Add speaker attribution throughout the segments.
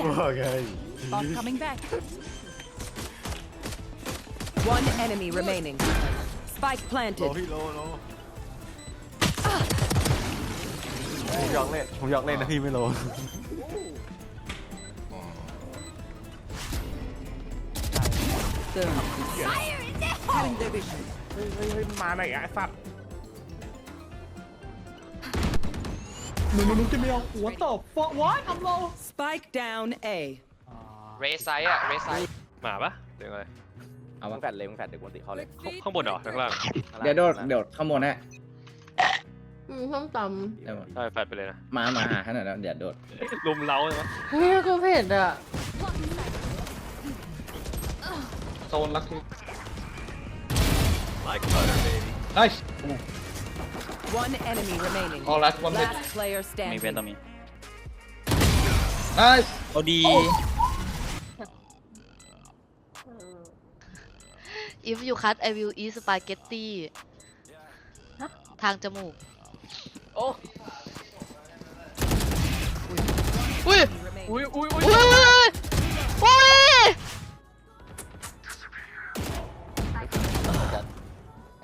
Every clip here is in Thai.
Speaker 1: Okay.
Speaker 2: Bot coming back. One enemy remaining. Spike
Speaker 3: โล
Speaker 2: planted.
Speaker 3: พี่โลโลผมอยากเล่นผมอยากเล่นนะพี่ไม่โล
Speaker 2: Having their vision.
Speaker 4: เฮ้ยเฮ้ยเฮ้ยมาไหนอะไอ้สัตว์
Speaker 5: มึงมึงจะไม่เอาหัวตบฟอวอทำโล
Speaker 2: Spike down A.
Speaker 6: เรซไซอะเรซไซ
Speaker 7: หมาปะเดี๋ยวไง
Speaker 4: เอามึงแฟดเลยมึงแฟดเด็กวันติเขาเลย
Speaker 7: ข้างข้างบนเหรอข้างล่าง
Speaker 5: เดี๋ยวโดดเดี๋ยวข้างบนนะ
Speaker 8: อืมส้มต
Speaker 5: เดี๋ยว
Speaker 7: ได้แฟดไปเลยนะ
Speaker 5: มามาหาขนาดนั้นเดี๋ยวโดด
Speaker 7: ลุมเล้าใช่ไหมำ
Speaker 8: เฮ้ยกูเผ็ดอะ
Speaker 5: โซนลักที
Speaker 7: like butter baby
Speaker 5: nice
Speaker 2: One enemy remaining.
Speaker 5: all last one hit
Speaker 2: Last player
Speaker 9: มีเวน
Speaker 2: standing.
Speaker 9: ต้องมี
Speaker 5: nice
Speaker 9: เอาดี
Speaker 8: if you cut I will eat spaghetti ทางจมูก
Speaker 6: โอ้
Speaker 8: อุ้ย
Speaker 2: Remaining.
Speaker 6: อุ้ยอุ้ยอุ้ย
Speaker 8: อุ้ยอุ้ย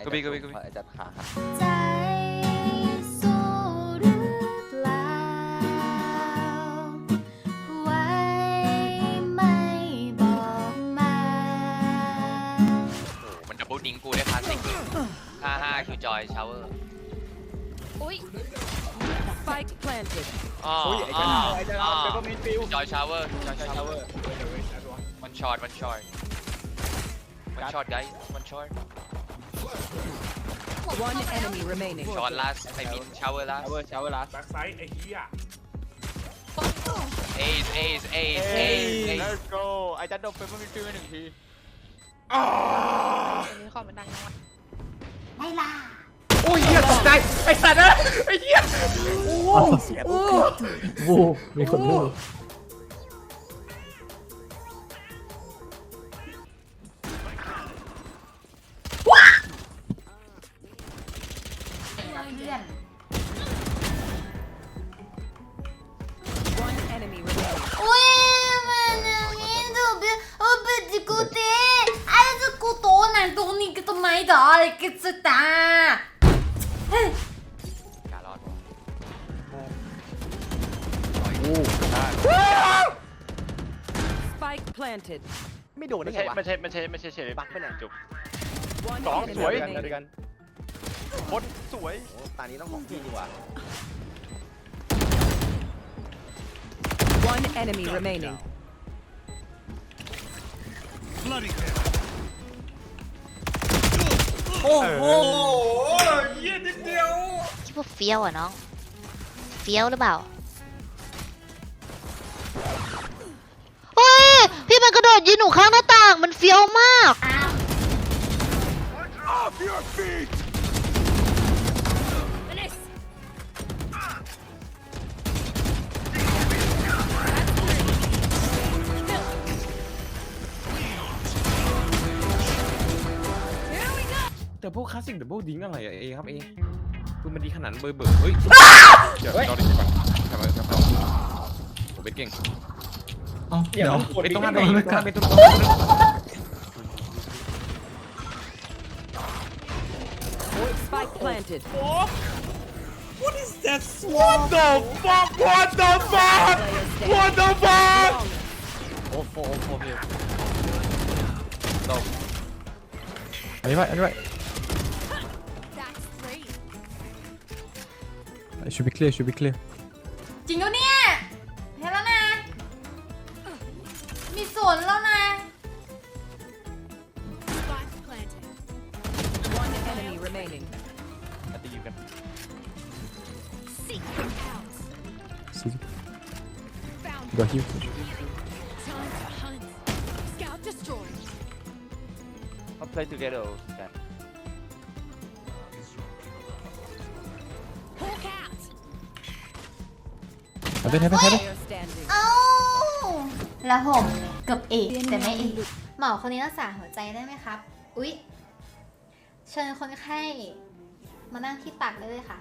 Speaker 6: กบีกบีกบี
Speaker 4: ไอ้จัดขาหัก
Speaker 10: ใจ อ
Speaker 6: ยชาวเวอร์
Speaker 8: อุ้ย
Speaker 2: Spike planted.
Speaker 6: อ๋อ
Speaker 4: อุ้ยไอ้
Speaker 6: อ๋
Speaker 4: จั
Speaker 6: อ
Speaker 4: ดไอ้จัด
Speaker 6: อ๋อ
Speaker 4: เดี๋ยวก็มีฟิว
Speaker 6: จอยชาวเวอร์จอย
Speaker 4: ใช่
Speaker 6: ชา
Speaker 4: ชาวว
Speaker 6: เว
Speaker 4: เว
Speaker 6: อ
Speaker 4: อ
Speaker 6: ร์
Speaker 4: ร์เดี๋ยวเว้ยเอาตัว
Speaker 6: มันช็อตมันช็อตมันช็อตไกมันช็อต
Speaker 2: One enemy remaining.
Speaker 6: ช็อตลาสไอมินชาวเวอร์ลาส
Speaker 4: ชาวเวอร์ชาวเวอร์ลาสแบ็กไซด์ไอ้เหี้ย
Speaker 6: เอซเอซเอซเอซเอซ
Speaker 4: let's go ไอ้จัดโดนเป็นมันมีฟิวไปหนึ่งที
Speaker 8: อันนี้ขอมันดังจังวะ
Speaker 10: ไม่ล่ะ
Speaker 5: โอ้ยเหี้ยตกใจไอ้สัตว์นะไอ้เหี้ย
Speaker 1: บูมีคนบู
Speaker 10: เพื่อน
Speaker 2: One enemy remaining.
Speaker 10: อุ้ยมันอย่างนี้ดูดิเออเป็นจิกูเต้ไอ้จะกูโตนั่นตรงนี้ก็ทำไมต่ออะไรกันสตาเฮ้ย
Speaker 6: การรอด
Speaker 2: Spike planted.
Speaker 4: ไม่โดนได้
Speaker 7: ไม่
Speaker 4: ไง
Speaker 7: ใช่
Speaker 4: วะ
Speaker 7: ไม่ใช่ไม่ใช่ไม่ใช่เชฟ
Speaker 4: บักไปไหน
Speaker 7: จุก
Speaker 2: One
Speaker 7: สอง
Speaker 2: enemy
Speaker 7: สวย
Speaker 4: เดียวกัน
Speaker 2: remaining.
Speaker 4: เดียวกัน
Speaker 7: คนสวย
Speaker 4: โอ้ตานี้ต้องของพี่ดีกว่า
Speaker 2: One enemy remaining.
Speaker 5: โอ้โห
Speaker 8: คิด ว่าเฟี้ยวอะน้อง เฟี้ยวหรือเปล่าเฮ้ยพี่มันกระโดดยืนหนูข้างหน้าต่าง มันเฟี้ยวมาก
Speaker 5: แต่พวกคลาสสิกดับเบิลดิงอะไรอะเอครับเอ คือมันดีขนาดนั้นเบอร์เบอร์เฮ้ยเดี๋ยวเราได้ยินป่ะทำไมทำไมผมเป็นเก่ง
Speaker 1: เดี๋ยว
Speaker 5: ไอ้ตรงนั้น
Speaker 1: โด
Speaker 5: ตรง
Speaker 1: น
Speaker 5: นั้
Speaker 1: ไม่
Speaker 5: น
Speaker 1: กัด
Speaker 5: เป็นตรงนั้น
Speaker 2: Spike planted.
Speaker 5: What the fuck What the fuck What the fuck
Speaker 4: โอ้โหโอ้โหพี่
Speaker 1: อันนี้ไว้อันนี้ไว้ should be clear should be clear
Speaker 10: จริงแล้วเนี่ยเห็นแล้วนะ มีส่วนแล้วนะ
Speaker 2: One enemy remaining.
Speaker 4: จะตีอยู่กัน
Speaker 1: See Got you
Speaker 4: Let's play together กัน
Speaker 1: Have it have it have it
Speaker 2: Player standing.
Speaker 10: เอ้าแล้วผมเกับเอกแต่ไม่เอกหมอคนนี้รักษาหัวใจได้ไหมครับ อุ๊ย เชิญคนไข้มานั่งที่ตักได้เลยค่ะ